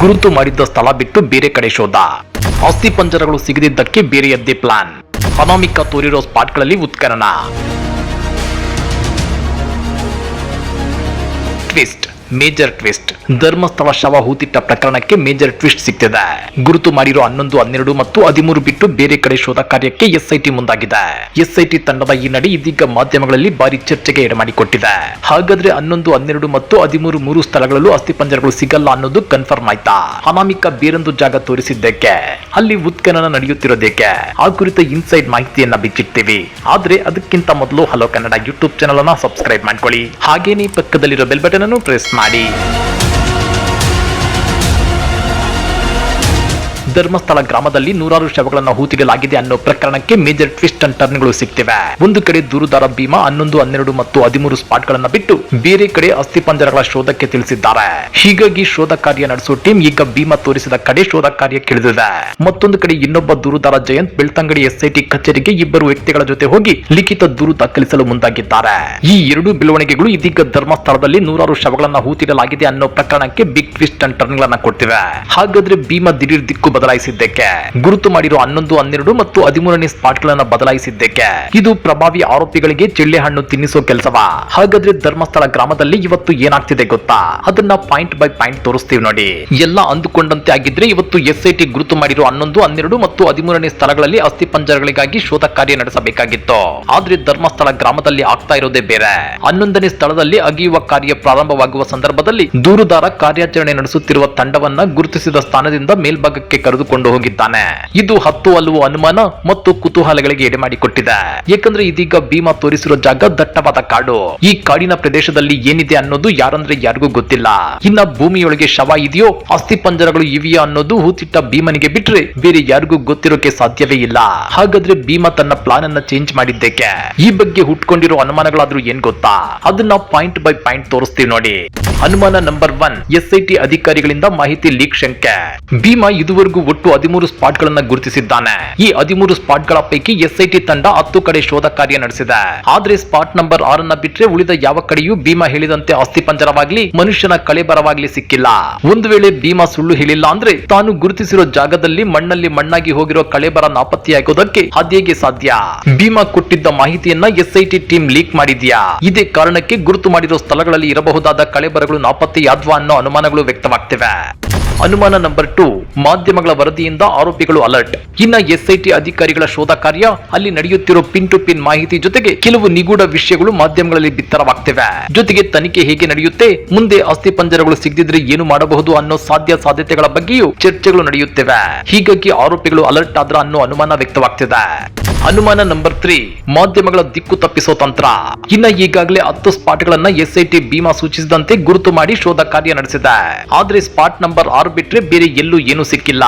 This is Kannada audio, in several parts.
ಗುರುತು ಮಾಡಿದ್ದ ಸ್ಥಳ ಬಿಟ್ಟು ಬೇರೆ ಕಡೆ ಶೋಧ. ಆಸ್ತಿ ಪಂಜರಗಳು ಸಿಗದಿದ್ದಕ್ಕೆ ಬೇರೆಯದ್ದೇ ಪ್ಲಾನ್. ಅನಾಮಿಕ ತೋರಿರೋ ಸ್ಪಾಟ್ಗಳಲ್ಲಿ ಉತ್ಖನನ. ಟ್ವಿಸ್ಟ್. Major twist. ಧರ್ಮಸ್ಥಳ ಶವ ಹೂತಿಟ್ಟ ಪ್ರಕರಣಕ್ಕೆ ಮೇಜರ್ ಟ್ವಿಸ್ಟ್ ಸಿಗ್ತಿದೆ ಗುರುತು ಮಾಡಿರೋ ಹನ್ನೊಂದು, ಹನ್ನೆರಡು ಮತ್ತು ಹದಿಮೂರು ಬಿಟ್ಟು ಬೇರೆ ಕಡೆ ಶೋಧ ಕಾರ್ಯಕ್ಕೆ ಎಸ್ಐಟಿ ಮುಂದಾಗಿದೆ. ಎಸ್ಐಟಿ ತಂಡದ ಈ ನಡೆ ಇದೀಗ ಮಾಧ್ಯಮಗಳಲ್ಲಿ ಭಾರಿ ಚರ್ಚೆಗೆ ಎಡಮಾಡಿಕೊಟ್ಟಿದೆ. ಹಾಗಾದ್ರೆ ಹನ್ನೊಂದು, ಹನ್ನೆರಡು ಮತ್ತು ಹದಿಮೂರು ಮೂರು ಸ್ಥಳಗಳಲ್ಲೂ ಅಸ್ಥಿಪಂಜರಗಳು ಸಿಗಲ್ಲ ಅನ್ನೋದು ಕನ್ಫರ್ಮ್ ಆಯ್ತಾ? ಅನಾಮಿಕ ಬೇರೊಂದು ಜಾಗ ತೋರಿಸಿದ್ದಕ್ಕೆ ಅಲ್ಲಿ ಉತ್ಖನನ ನಡೆಯುತ್ತಿರೋದಕ್ಕೆ ಆ ಕುರಿತ ಇನ್ಸೈಡ್ ಮಾಹಿತಿಯನ್ನ ಬಿಚ್ಚಿಡ್ತೀವಿ. ಆದ್ರೆ ಅದಕ್ಕಿಂತ ಮೊದಲು ಹಲೋ ಕನ್ನಡ ಯೂಟ್ಯೂಬ್ ಚಾನಲ್ ಅನ್ನ ಸಬ್ಸ್ಕ್ರೈಬ್ ಮಾಡ್ಕೊಳ್ಳಿ. ಹಾಗೇನೇ ಪಕ್ಕದಲ್ಲಿರೋ ಬೆಲ್ ಬಟನ್ ಅನ್ನು ಪ್ರೆಸ್ ಮಾಡಿ ಧರ್ಮಸ್ಥಳ ಗ್ರಾಮದಲ್ಲಿ ನೂರಾರು ಶವಗಳನ್ನು ಹೂತಿಡಲಾಗಿದೆ ಅನ್ನೋ ಪ್ರಕರಣಕ್ಕೆ ಮೇಜರ್ ಟ್ವಿಸ್ಟ್ ಅಂಡ್ ಟರ್ನ್ಗಳು ಸಿಗ್ತಿವೆ. ಒಂದು ಕಡೆ ದೂರುದಾರ ಭೀಮಾ, ಹನ್ನೊಂದು, ಹನ್ನೆರಡು ಮತ್ತು ಹದಿಮೂರು ಸ್ಪಾಟ್ಗಳನ್ನ ಬಿಟ್ಟು ಬೇರೆ ಕಡೆ ಅಸ್ಥಿಪಂಜರಗಳ ಶೋಧಕ್ಕೆ ತಿಳಿಸಿದ್ದಾರೆ. ಹೀಗಾಗಿ ಶೋಧ ಕಾರ್ಯ ನಡೆಸುವ ಟೀಮ್ ಈಗ ಭೀಮಾ ತೋರಿಸಿದ ಕಡೆ ಶೋಧ ಕಾರ್ಯ ಇಳಿದಿದೆ ಮತ್ತೊಂದು ಕಡೆ ಇನ್ನೊಬ್ಬ ದೂರುದಾರ ಜಯಂತ್ ಬೆಳ್ತಂಗಡಿ ಎಸ್ಐಟಿ ಕಚೇರಿಗೆ ಇಬ್ಬರು ವ್ಯಕ್ತಿಗಳ ಜೊತೆ ಹೋಗಿ ಲಿಖಿತ ದೂರು ದಾಖಲಿಸಲು ಮುಂದಾಗಿದ್ದಾರೆ. ಈ ಎರಡು ಬೆಳವಣಿಗೆಗಳು ಇದೀಗ ಧರ್ಮಸ್ಥಳದಲ್ಲಿ ನೂರಾರು ಶವಗಳನ್ನ ಹೂತಿಡಲಾಗಿದೆ ಅನ್ನೋ ಪ್ರಕರಣಕ್ಕೆ ಬಿಗ್ ಟ್ವಿಸ್ಟ್ ಅಂಡ್ ಟರ್ನ್ಗಳನ್ನ ಕೊಡ್ತಿವೆ. ಹಾಗಾದ್ರೆ ಭೀಮಾ ದಿಢೀರ್ ದಿಕ್ಕು ಬದಲಾಯಿಸಿದ್ದಕ್ಕೆ. ಗುರುತು ಮಾಡಿರುವ ಹನ್ನೊಂದು, ಹನ್ನೆರಡು ಮತ್ತು ಹದಿಮೂರನೇ ಸ್ಪಾಟ್ಗಳನ್ನ ಬದಲಾಯಿಸಿದ್ದಕ್ಕೆ. ಇದು ಪ್ರಭಾವಿ ಆರೋಪಿಗಳಿಗೆ ಚಿಳ್ಳೆ ಹಣ್ಣು ತಿನ್ನಿಸೋ ಕೆಲಸವಾ? ಹಾಗಾದ್ರೆ ಧರ್ಮಸ್ಥಳ ಗ್ರಾಮದಲ್ಲಿ ಇವತ್ತು ಏನಾಗ್ತಿದೆ ಗೊತ್ತಾ? ಅದನ್ನ ಪಾಯಿಂಟ್ ಬೈ ಪಾಯಿಂಟ್ ತೋರಿಸ್ತೀವಿ ನೋಡಿ. ಎಲ್ಲ ಅಂದುಕೊಂಡಂತೆ ಆಗಿದ್ರೆ ಇವತ್ತು ಎಸ್ಐಟಿ ಗುರುತು ಮಾಡಿರುವ ಹನ್ನೊಂದು, ಹನ್ನೆರಡು ಮತ್ತು ಹದಿಮೂರನೇ ಸ್ಥಳಗಳಲ್ಲಿ ಅಸ್ಥಿ ಪಂಜರಗಳಿಗಾಗಿ ಶೋಧ ಕಾರ್ಯ ನಡೆಸಬೇಕಾಗಿತ್ತು. ಆದ್ರೆ ಧರ್ಮಸ್ಥಳ ಗ್ರಾಮದಲ್ಲಿ ಆಗ್ತಾ ಇರೋದೇ ಬೇರೆ. ಹನ್ನೊಂದನೇ ಸ್ಥಳದಲ್ಲಿ ಅಗಿಯುವ ಕಾರ್ಯ ಪ್ರಾರಂಭವಾಗುವ ಸಂದರ್ಭದಲ್ಲಿ ದೂರುದಾರ ಕಾರ್ಯಾಚರಣೆ ನಡೆಸುತ್ತಿರುವ ತಂಡವನ್ನ ಗುರುತಿಸಿದ ಸ್ಥಾನದಿಂದ ಮೇಲ್ಭಾಗಕ್ಕೆ ಕರೆದುಕೊಂಡು ಹೋಗಿದ್ದಾನೆ. ಇದು ಹತ್ತು ಹಲವು ಅನುಮಾನ ಮತ್ತು ಕುತೂಹಲಗಳಿಗೆ ಎಡೆಮಾಡಿಕೊಟ್ಟಿದೆ. ಏಕೆಂದ್ರೆ ಇದೀಗ ಭೀಮಾ ತೋರಿಸಿರೋ ಜಾಗ ದಟ್ಟವಾದ ಕಾಡು. ಈ ಕಾಡಿನ ಪ್ರದೇಶದಲ್ಲಿ ಏನಿದೆ ಅನ್ನೋದು ಯಾರಂದ್ರೆ ಯಾರಿಗೂ ಗೊತ್ತಿಲ್ಲ. ಇನ್ನ ಭೂಮಿಯೊಳಗೆ ಶವ ಇದೆಯೋ ಅಸ್ಥಿ ಪಂಜರಗಳು ಇವೆಯೋ ಅನ್ನೋದು ಹೂತಿಟ್ಟ ಭೀಮನಿಗೆ ಬಿಟ್ರೆ ಬೇರೆ ಯಾರಿಗೂ ಗೊತ್ತಿರೋಕೆ ಸಾಧ್ಯವೇ ಇಲ್ಲ. ಹಾಗಾದ್ರೆ ಭೀಮಾ ತನ್ನ ಪ್ಲಾನ್ ಅನ್ನ ಚೇಂಜ್ ಮಾಡಿದ್ದಕ್ಕೆ ಈ ಬಗ್ಗೆ ಹುಟ್ಕೊಂಡಿರೋ ಅನುಮಾನಗಳಾದ್ರೂ ಏನ್ ಗೊತ್ತಾ? ಅದನ್ನ ಪಾಯಿಂಟ್ ಬೈ ಪಾಯಿಂಟ್ ತೋರಿಸ್ತೀವಿ ನೋಡಿ. ಅನುಮಾನ ನಂಬರ್ ಒನ್, ಎಸ್ಐಟಿ ಅಧಿಕಾರಿಗಳಿಂದ ಮಾಹಿತಿ ಲೀಕ್ ಶಂಕೆ. ಭೀಮಾ ಇದುವರೆಗೂ ಒಟ್ಟು ಹದಿಮೂರು ಸ್ಪಾಟ್ ಗಳನ್ನ ಗುರುತಿಸಿದ್ದಾನೆ. ಈ ಹದಿಮೂರು ಸ್ಪಾಟ್ಗಳ ಪೈಕಿ ಎಸ್ಐಟಿ ತಂಡ ಹತ್ತು ಕಡೆ ಶೋಧ ಕಾರ್ಯ ನಡೆಸಿದೆ. ಆದ್ರೆ ಸ್ಪಾಟ್ ನಂಬರ್ ಆರನ್ನ ಬಿಟ್ರೆ ಉಳಿದ ಯಾವ ಕಡೆಯೂ ಭೀಮಾ ಹೇಳಿದಂತೆ ಅಸ್ಥಿ ಪಂಜರವಾಗ್ಲಿ, ಮನುಷ್ಯನ ಕಳೆಬರವಾಗ್ಲಿ ಸಿಕ್ಕಿಲ್ಲ. ಒಂದು ವೇಳೆ ಭೀಮಾ ಸುಳ್ಳು ಹೇಳಿಲ್ಲ ಅಂದ್ರೆ ತಾನು ಗುರುತಿಸಿರೋ ಜಾಗದಲ್ಲಿ ಮಣ್ಣಲ್ಲಿ ಮಣ್ಣಾಗಿ ಹೋಗಿರೋ ಕಳೆಬರ ನಾಪತ್ತೆಯಾಗೋದಕ್ಕೆ ಅದೇಗೆ ಸಾಧ್ಯ. ಭೀಮಾ ಕೊಟ್ಟಿದ್ದ ಮಾಹಿತಿಯನ್ನ ಎಸ್ಐಟಿ ಟೀಮ್ ಲೀಕ್ ಮಾಡಿದ್ಯಾ? ಇದೇ ಕಾರಣಕ್ಕೆ ಗುರುತು ಮಾಡಿರೋ ಸ್ಥಳಗಳಲ್ಲಿ ಇರಬಹುದಾದ ಕಳೆಬರಗಳು ನಾಪತ್ತೆಯಾದ್ವಾ ಅನ್ನೋ ಅನುಮಾನಗಳು ವ್ಯಕ್ತವಾಗ್ತಿವೆ. ಅನುಮಾನ ನಂಬರ್ ಟು, ಮಾಧ್ಯಮಗಳ ವರದಿಯಿಂದ ಆರೋಪಿಗಳು ಅಲರ್ಟ್. ಇನ್ನ ಎಸ್ಐಟಿ ಅಧಿಕಾರಿಗಳ ಶೋಧ ಕಾರ್ಯ, ಅಲ್ಲಿ ನಡೆಯುತ್ತಿರೋ ಪಿನ್ ಟು ಪಿನ್ ಮಾಹಿತಿ ಜೊತೆಗೆ ಕೆಲವು ನಿಗೂಢ ವಿಷಯಗಳು ಮಾಧ್ಯಮಗಳಲ್ಲಿ ಬಿತ್ತರವಾಗ್ತಿವೆ. ಜೊತೆಗೆ ತನಿಖೆ ಹೇಗೆ ನಡೆಯುತ್ತೆ, ಮುಂದೆ ಅಸ್ಥಿ ಪಂಜರಗಳು ಸಿಗದಿದ್ರೆ ಏನು ಮಾಡಬಹುದು ಅನ್ನೋ ಸಾಧ್ಯ ಸಾಧ್ಯತೆಗಳ ಬಗ್ಗೆಯೂ ಚರ್ಚೆಗಳು ನಡೆಯುತ್ತಿವೆ. ಹೀಗಾಗಿ ಆರೋಪಿಗಳು ಅಲರ್ಟ್ ಆದ್ರ ಅನ್ನೋ ಅನುಮಾನ ವ್ಯಕ್ತವಾಗ್ತಿದೆ. ಅನುಮಾನ ನಂಬರ್ ತ್ರೀ, ಮಾಧ್ಯಮಗಳ ದಿಕ್ಕು ತಪ್ಪಿಸೋ ತಂತ್ರ. ಇನ್ನ ಈಗಾಗಲೇ ಹತ್ತು ಸ್ಪಾಟ್ಗಳನ್ನ ಎಸ್ಐಟಿ ಭೀಮಾ ಸೂಚಿಸಿದಂತೆ ಗುರುತು ಮಾಡಿ ಶೋಧ ಕಾರ್ಯ ನಡೆಸಿದೆ. ಆದ್ರೆ ಸ್ಪಾಟ್ ನಂಬರ್ ಆರು ಬಿಟ್ರೆ ಬೇರೆ ಎಲ್ಲೂ ಏನು ಸಿಕ್ಕಿಲ್ಲ.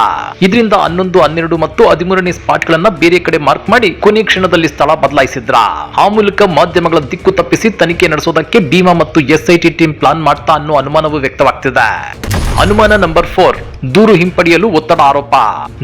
ಇದರಿಂದ ಹನ್ನೊಂದು, ಹನ್ನೆರಡು ಮತ್ತು ಹದಿಮೂರನೇ ಸ್ಪಾಟ್ ಗಳನ್ನ ಬೇರೆ ಕಡೆ ಮಾರ್ಕ್ ಮಾಡಿ ಕೊನೆ ಕ್ಷಣದಲ್ಲಿ ಸ್ಥಳ ಬದಲಾಯಿಸಿದ್ರ. ಆ ಮೂಲಕ ಮಾಧ್ಯಮಗಳ ದಿಕ್ಕು ತಪ್ಪಿಸಿ ತನಿಖೆ ನಡೆಸೋದಕ್ಕೆ ಭೀಮಾ ಮತ್ತು ಎಸ್ಐಟಿ ಟೀಮ್ ಪ್ಲಾನ್ ಮಾಡ್ತಾ ಅನ್ನೋ ಅನುಮಾನವೂ ವ್ಯಕ್ತವಾಗ್ತಿದೆ. ಅನುಮಾನ ನಂಬರ್ ಫೋರ್ ದೂರು ಹಿಂಪಡೆಯಲು ಒತ್ತಡ ಆರೋಪ.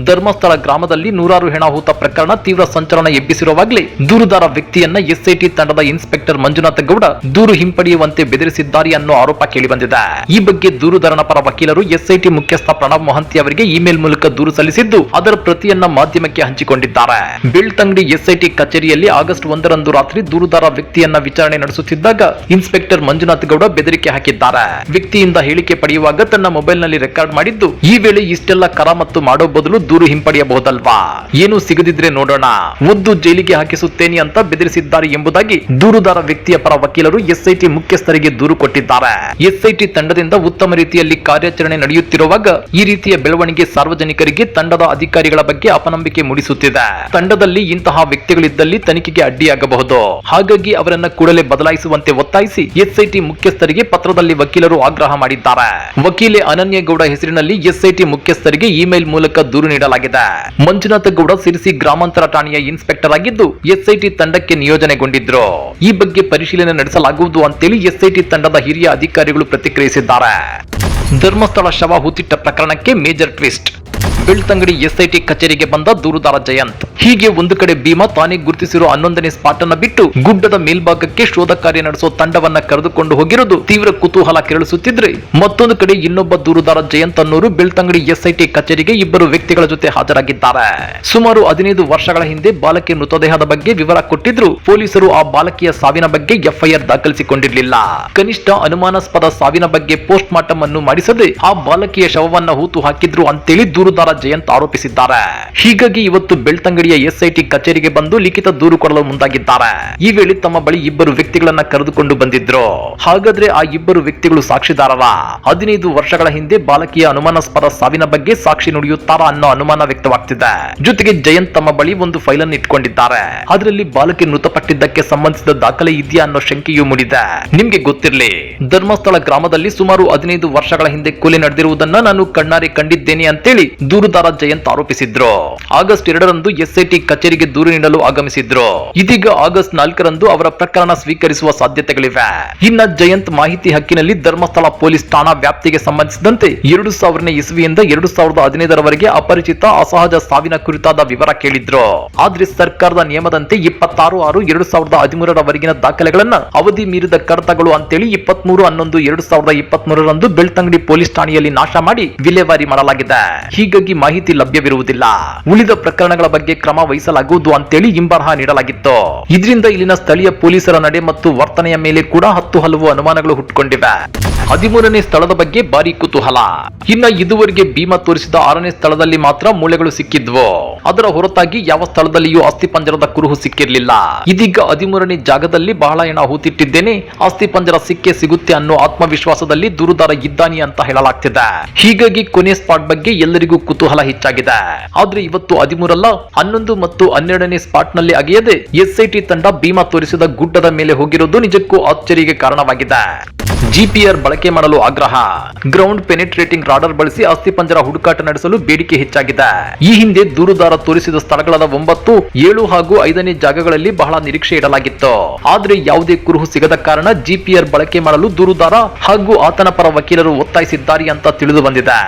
ಧರ್ಮಸ್ಥಳ ಗ್ರಾಮದಲ್ಲಿ ನೂರಾರು ಹೆಣ ಹೂತ ಪ್ರಕರಣ ತೀವ್ರ ಸಂಚಲನ ಎಬ್ಬಿಸಿರುವಾಗಲೇ ದೂರುದಾರ ವ್ಯಕ್ತಿಯನ್ನ ಎಸ್ಐಟಿ ತಂಡದ ಇನ್ಸ್ಪೆಕ್ಟರ್ ಮಂಜುನಾಥ ಗೌಡ ದೂರು ಹಿಂಪಡೆಯುವಂತೆ ಬೆದರಿಸಿದ್ದಾರೆ ಅನ್ನೋ ಆರೋಪ ಕೇಳಿಬಂದಿದೆ. ಈ ಬಗ್ಗೆ ದೂರುದಾರನ ಪರ ವಕೀಲರು ಎಸ್ಐಟಿ ಮುಖ್ಯಸ್ಥ ಪ್ರಣಬ್ ಮೊಹಂತಿ ಅವರಿಗೆ ಇಮೇಲ್ ಮೂಲಕ ದೂರು ಸಲ್ಲಿಸಿದ್ದು, ಅದರ ಪ್ರತಿಯನ್ನ ಮಾಧ್ಯಮಕ್ಕೆ ಹಂಚಿಕೊಂಡಿದ್ದಾರೆ. ಬೆಳ್ತಂಗಡಿ ಎಸ್ಐಟಿ ಕಚೇರಿಯಲ್ಲಿ ಆಗಸ್ಟ್ ಒಂದರಂದು ರಾತ್ರಿ ದೂರುದಾರ ವ್ಯಕ್ತಿಯನ್ನ ವಿಚಾರಣೆ ನಡೆಸುತ್ತಿದ್ದಾಗ ಇನ್ಸ್ಪೆಕ್ಟರ್ ಮಂಜುನಾಥ ಗೌಡ ಬೆದರಿಕೆ ಹಾಕಿದ್ದಾರೆ. ವ್ಯಕ್ತಿಯಿಂದ ಹೇಳಿಕೆ ಪಡೆಯುವಾಗ ತನ್ನ ಮೊಬೈಲ್ನಲ್ಲಿ ರೆಕಾರ್ಡ್ ಮಾಡಿದ್ದು ಈ ವೇಳೆ ಇಷ್ಟೆಲ್ಲ ಕರಾಮತ್ತು ಮಾಡೋ ಬದಲು ದೂರು ಹಿಂಪಡೆಯಬಹುದಲ್ವಾ? ಏನು ಸಿಗದಿದ್ರೆ ನೋಡೋಣ. ಮುದ್ದು ಜೈಲಿಗೆ ಹಾಕಿಸುತ್ತೇನೆ ಅಂತ ಬೆದರಿಸಿದ್ದಾರೆ ಎಂಬುದಾಗಿ ದೂರುದಾರ ವ್ಯಕ್ತಿಯ ಪರ ವಕೀಲರು ಎಸ್ಐಟಿ ಮುಖ್ಯಸ್ಥರಿಗೆ ದೂರು ಕೊಟ್ಟಿದ್ದಾರೆ. ಎಸ್ಐಟಿ ತಂಡದಿಂದ ಉತ್ತಮ ರೀತಿಯಲ್ಲಿ ಕಾರ್ಯಾಚರಣೆ ನಡೆಯುತ್ತಿರುವಾಗ ಈ ರೀತಿಯ ಬೆಳವಣಿಗೆ ಸಾರ್ವಜನಿಕರಿಗೆ ತಂಡದ ಅಧಿಕಾರಿಗಳ ಬಗ್ಗೆ ಅಪನಂಬಿಕೆ ಮೂಡಿಸುತ್ತಿದೆ. ತಂಡದಲ್ಲಿ ಇಂತಹ ವ್ಯಕ್ತಿಗಳಿದ್ದಲ್ಲಿ ತನಿಖೆಗೆ ಅಡ್ಡಿಯಾಗಬಹುದು. ಹಾಗಾಗಿ ಅವರನ್ನ ಕೂಡಲೇ ಬದಲಾಯಿಸುವಂತೆ ಒತ್ತಾಯಿಸಿ ಎಸ್ಐಟಿ ಮುಖ್ಯಸ್ಥರಿಗೆ ಪತ್ರದಲ್ಲಿ ವಕೀಲರು ಆಗ್ರಹ ಮಾಡಿದ್ದಾರೆ. ವಕೀಲೆ ಅನನ್ಯಗೌಡ ಹೆಸರಿನಲ್ಲಿ ಎಸ್ಐಟಿ ಮುಖ್ಯಸ್ಥರಿಗೆ ಇಮೇಲ್ ಮೂಲಕ ದೂರು ನೀಡಲಾಗಿದೆ. ಮಂಜುನಾಥ ಗೌಡ ಸಿರಿಸಿ ಗ್ರಾಮಾಂತರ ಠಾಣೆಯ ಇನ್ಸ್ಪೆಕ್ಟರ್ ಆಗಿದ್ದು ಎಸ್ಐಟಿ ತಂಡಕ್ಕೆ ನಿಯೋಜನೆಗೊಂಡಿದ್ರು. ಈ ಬಗ್ಗೆ ಪರಿಶೀಲನೆ ನಡೆಸಲಾಗುವುದು ಅಂತೇಳಿ ಎಸ್ಐಟಿ ತಂಡದ ಹಿರಿಯ ಅಧಿಕಾರಿಗಳು ಪ್ರತಿಕ್ರಿಯಿಸಿದ್ದಾರೆ. ಧರ್ಮಸ್ಥಳ ಶವ ಹೂತಿಟ್ಟ ಪ್ರಕರಣಕ್ಕೆ ಮೇಜರ್ ಟ್ವಿಸ್ಟ್. ಬೆಳ್ತಂಗಡಿ ಎಸ್ಐಟಿ ಕಚೇರಿಗೆ ಬಂದ ದೂರುದಾರ ಜಯಂತ್. ಹೀಗೆ ಒಂದು ಕಡೆ ಭೀಮಾ ತಾನೇ ಗುರುತಿಸಿರುವ ಹನ್ನೊಂದನೇ ಸ್ಪಾಟ್ ಅನ್ನ ಬಿಟ್ಟು ಗುಡ್ಡದ ಮೇಲ್ಭಾಗಕ್ಕೆ ಶೋಧ ಕಾರ್ಯ ನಡೆಸೋ ತಂಡವನ್ನ ಕರೆದುಕೊಂಡು ಹೋಗಿರುವುದು ತೀವ್ರ ಕುತೂಹಲ ಕೆರಳಿಸುತ್ತಿದ್ರೆ ಮತ್ತೊಂದು ಕಡೆ ಇನ್ನೊಬ್ಬ ದೂರುದಾರ ಜಯಂತ್ ಅನ್ನೋರು ಬೆಳ್ತಂಗಡಿ ಎಸ್ಐಟಿ ಕಚೇರಿಗೆ ಇಬ್ಬರು ವ್ಯಕ್ತಿಗಳ ಜೊತೆ ಹಾಜರಾಗಿದ್ದಾರೆ. ಸುಮಾರು ಹದಿನೈದು ವರ್ಷಗಳ ಹಿಂದೆ ಬಾಲಕಿ ಮೃತದೇಹದ ಬಗ್ಗೆ ವಿವರ ಕೊಟ್ಟಿದ್ರು. ಪೊಲೀಸರು ಆ ಬಾಲಕಿಯ ಸಾವಿನ ಬಗ್ಗೆ ಎಫ್ಐಆರ್ ದಾಖಲಿಸಿಕೊಂಡಿರಲಿಲ್ಲ. ಕನಿಷ್ಠ ಅನುಮಾನಾಸ್ಪದ ಸಾವಿನ ಬಗ್ಗೆ ಪೋಸ್ಟ್ ಮಾರ್ಟಮ್ ಅನ್ನು ಮಾಡಿಸದೆ ಆ ಬಾಲಕಿಯ ಶವವನ್ನ ಹೂತು ಹಾಕಿದ್ರು ಅಂತೇಳಿ ದೂರುದಾರ ಜಯಂತ್ ಆರೋಪಿಸಿದ್ದಾರೆ. ಹೀಗಾಗಿ ಇವತ್ತು ಬೆಳ್ತಂಗಡಿಯ ಎಸ್ಐಟಿ ಕಚೇರಿಗೆ ಬಂದು ಲಿಖಿತ ದೂರು ಕೊಡಲು ಮುಂದಾಗಿದ್ದಾರೆ. ಈ ವೇಳೆ ತಮ್ಮ ಬಳಿ ಇಬ್ಬರು ವ್ಯಕ್ತಿಗಳನ್ನ ಕರೆದುಕೊಂಡು ಬಂದಿದ್ರು. ಹಾಗಾದ್ರೆ ಆ ಇಬ್ಬರು ವ್ಯಕ್ತಿಗಳು ಸಾಕ್ಷಿದಾರರ? ಹದಿನೈದು ವರ್ಷಗಳ ಹಿಂದೆ ಬಾಲಕಿಯ ಅನುಮಾನಾಸ್ಪದ ಸಾವಿನ ಬಗ್ಗೆ ಸಾಕ್ಷಿ ನುಡಿಯುತ್ತಾರಾ ಅನ್ನೋ ಅನುಮಾನ ವ್ಯಕ್ತವಾಗ್ತಿದೆ. ಜೊತೆಗೆ ಜಯಂತ್ ತಮ್ಮ ಬಳಿ ಒಂದು ಫೈಲ್ ಅನ್ನು ಇಟ್ಕೊಂಡಿದ್ದಾರೆ. ಅದರಲ್ಲಿ ಬಾಲಕಿ ಮೃತಪಟ್ಟಿದ್ದಕ್ಕೆ ಸಂಬಂಧಿಸಿದ ದಾಖಲೆ ಇದೆಯಾ ಅನ್ನೋ ಶಂಕೆಯೂ ಮೂಡಿದೆ. ನಿಮ್ಗೆ ಗೊತ್ತಿರಲಿ, ಧರ್ಮಸ್ಥಳ ಗ್ರಾಮದಲ್ಲಿ ಸುಮಾರು ಹದಿನೈದು ವರ್ಷಗಳ ಹಿಂದೆ ಕೊಲೆ ನಡೆದಿರುವುದನ್ನ ನಾನು ಕಣ್ಣಾರೆ ಕಂಡಿದ್ದೇನೆ ಅಂತೇಳಿ ದೂರುದಾರ ಜಯಂತ್ ಆರೋಪಿಸಿದ್ರು. ಆಗಸ್ಟ್ ಎರಡರಂದು ಎಸ್ಐಟಿ ಕಚೇರಿಗೆ ದೂರು ನೀಡಲು ಆಗಮಿಸಿದ್ರು. ಇದೀಗ ಆಗಸ್ಟ್ ನಾಲ್ಕರಂದು ಅವರ ಪ್ರಕರಣ ಸ್ವೀಕರಿಸುವ ಸಾಧ್ಯತೆಗಳಿವೆ. ಇನ್ನ ಜಯಂತ್ ಮಾಹಿತಿ ಹಕ್ಕಿನಲ್ಲಿ ಧರ್ಮಸ್ಥಳ ಪೊಲೀಸ್ ಠಾಣಾ ವ್ಯಾಪ್ತಿಗೆ ಸಂಬಂಧಿಸಿದಂತೆ ಎರಡು ಸಾವಿರನೇ ಇಸ್ವಿಯಿಂದ ಎರಡು ಸಾವಿರದ ಹದಿನೈದರವರೆಗೆ ಅಪರಿಚಿತ, ಅಸಹಜ ಸಾವಿನ ಕುರಿತಾದ ವಿವರ ಕೇಳಿದ್ರು. ಆದ್ರೆ ಸರ್ಕಾರದ ನಿಯಮದಂತೆ ಇಪ್ಪತ್ತಾರು ಆರು ಎರಡು ಸಾವಿರದ ಹದಿಮೂರರವರೆಗಿನ ದಾಖಲೆಗಳನ್ನ ಅವಧಿ ಮೀರಿದ ಕಡತಗಳು ಅಂತೇಳಿ ಇಪ್ಪತ್ಮೂರು ಹನ್ನೊಂದು ಎರಡು ಸಾವಿರದ ಇಪ್ಪತ್ಮೂರರಂದು ಬೆಳ್ತಂಗಡಿ ಪೊಲೀಸ್ ಠಾಣೆಯಲ್ಲಿ ನಾಶ ಮಾಡಿ ವಿಲೇವಾರಿ ಮಾಡಲಾಗಿದೆ. ಹೀಗಾಗಿ ಮಾಹಿತಿ ಲಭ್ಯವಿರುವುದಿಲ್ಲ. ಉಳಿದ ಪ್ರಕರಣಗಳ ಬಗ್ಗೆ ಕ್ರಮ ವಹಿಸಲಾಗುವುದು ಅಂತೇಳಿ ಇಂಬರಹ ನೀಡಲಾಗಿತ್ತು. ಇದರಿಂದ ಇಲ್ಲಿನ ಸ್ಥಳೀಯ ಪೊಲೀಸರ ನಡೆ ಮತ್ತು ವರ್ತನೆಯ ಮೇಲೆ ಕೂಡ ಹತ್ತು ಹಲವು ಅನುಮಾನಗಳು ಹುಟ್ಟುಕೊಂಡಿವೆ ಹದಿಮೂರನೇ ಸ್ಥಳದ ಬಗ್ಗೆ ಭಾರಿ ಕುತೂಹಲ. ಇನ್ನ ಇದುವರೆಗೆ ಭೀಮಾ ತೋರಿಸಿದ ಆರನೇ ಸ್ಥಳದಲ್ಲಿ ಮಾತ್ರ ಮೂಳೆಗಳು ಸಿಕ್ಕಿದ್ವು. ಅದರ ಹೊರತಾಗಿ ಯಾವ ಸ್ಥಳದಲ್ಲಿಯೂ ಅಸ್ಥಿಪಂಜರದ ಕುರುಹು ಸಿಕ್ಕಿರಲಿಲ್ಲ. ಇದೀಗ ಹದಿಮೂರನೇ ಜಾಗದಲ್ಲಿ ಬಹಳ ಹೆಣ ಹೂತಿಟ್ಟಿದ್ದೇನೆ. ಅಸ್ಥಿಪಂಜರ ಸಿಕ್ಕೆ ಸಿಗುತ್ತೆ ಅನ್ನೋ ಆತ್ಮವಿಶ್ವಾಸದಲ್ಲಿ ದೂರುದಾರ ಇದ್ದಾನೆ ಅಂತ ಹೇಳಲಾಗ್ತಿದೆ. ಹೀಗಾಗಿ ಕೊನೆ ಸ್ಪಾಟ್ ಬಗ್ಗೆ ಎಲ್ಲರಿಗೂ ಕುತೂಹಲ ಹೆಚ್ಚಾಗಿದೆ. ಆದ್ರೆ ಇವತ್ತು ಹದಿಮೂರಲ್ಲ, ಹನ್ನೊಂದು ಮತ್ತು ಹನ್ನೆರಡನೇ ಸ್ಪಾಟ್ನಲ್ಲಿ ಅಗೆಯದೆ ಎಸ್ಐಟಿ ತಂಡ ಭೀಮಾ ತೋರಿಸಿದ ಗುಡ್ಡದ ಮೇಲೆ ಹೋಗಿರೋದು ನಿಜಕ್ಕೂ ಆಶ್ಚರ್ಯಕ್ಕೆ ಕಾರಣವಾಗಿದೆ. ಜಿಪಿಆರ್ ಬಳಕೆ ಮಾಡಲು ಆಗ್ರಹ. ಗ್ರೌಂಡ್ ಪೆನಿಟ್ರೇಟಿಂಗ್ ರಾಡರ್ ಬಳಸಿ ಅಸ್ಥಿಪಂಜರ ಹುಡುಕಾಟ ನಡೆಸಲು ಬೇಡಿಕೆ ಹೆಚ್ಚಾಗಿದೆ. ಈ ಹಿಂದೆ ದೂರುದಾರ ತೋರಿಸಿದ ಸ್ಥಳಗಳಾದ ಒಂಬತ್ತು, ಏಳು ಹಾಗೂ ಐದನೇ ಜಾಗಗಳಲ್ಲಿ ಬಹಳ ನಿರೀಕ್ಷೆ ಇಡಲಾಗಿತ್ತು. ಆದ್ರೆ ಯಾವುದೇ ಕುರುಹು ಸಿಗದ ಕಾರಣ ಜಿಪಿಆರ್ ಬಳಕೆ ಮಾಡಲು ದೂರುದಾರ ಹಾಗೂ ಆತನ ಪರ ವಕೀಲರು ಒತ್ತಾಯಿಸಿದ್ದಾರೆ ಅಂತ ತಿಳಿದು ಬಂದಿದೆ.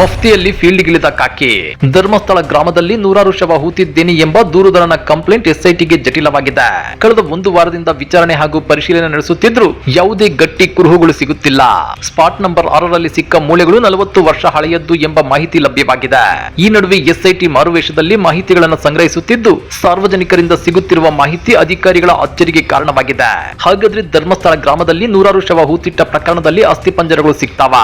ಮಫ್ತಿಯಲ್ಲಿ ಫೀಲ್ಡ್ಗಿಳಿದ ಕಾಕಿ. ಧರ್ಮಸ್ಥಳ ಗ್ರಾಮದಲ್ಲಿ ನೂರಾರು ಶವ ಹೂತಿದ್ದೇನೆ ಎಂಬ ದೂರುದಾರನ ಕಂಪ್ಲೇಂಟ್ ಎಸ್ಐಟಿಗೆ ಜಟಿಲವಾಗಿದೆ. ಕಳೆದ ಒಂದು ವಾರದಿಂದ ವಿಚಾರಣೆ ಹಾಗೂ ಪರಿಶೀಲನೆ ನಡೆಸುತ್ತಿದ್ರು ಯಾವುದೇ ಗಟ್ಟಿ ಕುರುಹುಗಳು ಸಿಗುತ್ತಿಲ್ಲ. ಸ್ಪಾಟ್ ನಂಬರ್ ಆರರಲ್ಲಿ ಸಿಕ್ಕ ಮೂಳೆಗಳು ನಲವತ್ತು ವರ್ಷ ಹಳೆಯದ್ದು ಎಂಬ ಮಾಹಿತಿ ಲಭ್ಯವಾಗಿದೆ. ಈ ನಡುವೆ ಎಸ್ಐಟಿ ಮಾರುವೇಷದಲ್ಲಿ ಮಾಹಿತಿಗಳನ್ನು ಸಂಗ್ರಹಿಸುತ್ತಿದ್ದು ಸಾರ್ವಜನಿಕರಿಂದ ಸಿಗುತ್ತಿರುವ ಮಾಹಿತಿ ಅಧಿಕಾರಿಗಳ ಅಚ್ಚರಿಗೆ ಕಾರಣವಾಗಿದೆ. ಹಾಗಾದ್ರೆ ಧರ್ಮಸ್ಥಳ ಗ್ರಾಮದಲ್ಲಿ ನೂರಾರು ಶವ ಹೂತಿಟ್ಟ ಪ್ರಕರಣದಲ್ಲಿ ಅಸ್ಥಿಪಂಜರಗಳು ಸಿಗ್ತಾವ?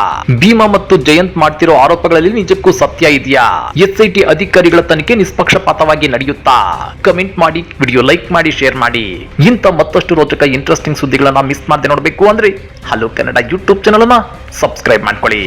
ಭೀಮಾ ಮತ್ತು ಜಯಂತ್ ಮಾಡ್ತಿರೋ ಆರೋಪಗಳಲ್ಲಿ ನಿಜಕ್ಕೂ ಸತ್ಯ ಇದೆಯಾ? ಎಸ್ಐಟಿ ಅಧಿಕಾರಿಗಳ ತನಿಖೆ ನಿಷ್ಪಕ್ಷಪಾತವಾಗಿ ನಡೆಯುತ್ತಾ? ಕಮೆಂಟ್ ಮಾಡಿ, ವಿಡಿಯೋ ಲೈಕ್ ಮಾಡಿ, ಶೇರ್ ಮಾಡಿ. ಇಂಥ ಮತ್ತಷ್ಟು ರೋಚಕ ಇಂಟ್ರೆಸ್ಟಿಂಗ್ ಸುದ್ದಿಗಳನ್ನ ಮಿಸ್ ಮಾಡದೆ ನೋಡಬೇಕು ಅಂದ್ರೆ ಹಲೋ ಕನ್ನಡ ಯೂಟ್ಯೂಬ್ ಚಾನಲ್ ಅನ್ನ ಸಬ್ಸ್ಕ್ರೈಬ್ ಮಾಡ್ಕೊಳ್ಳಿ.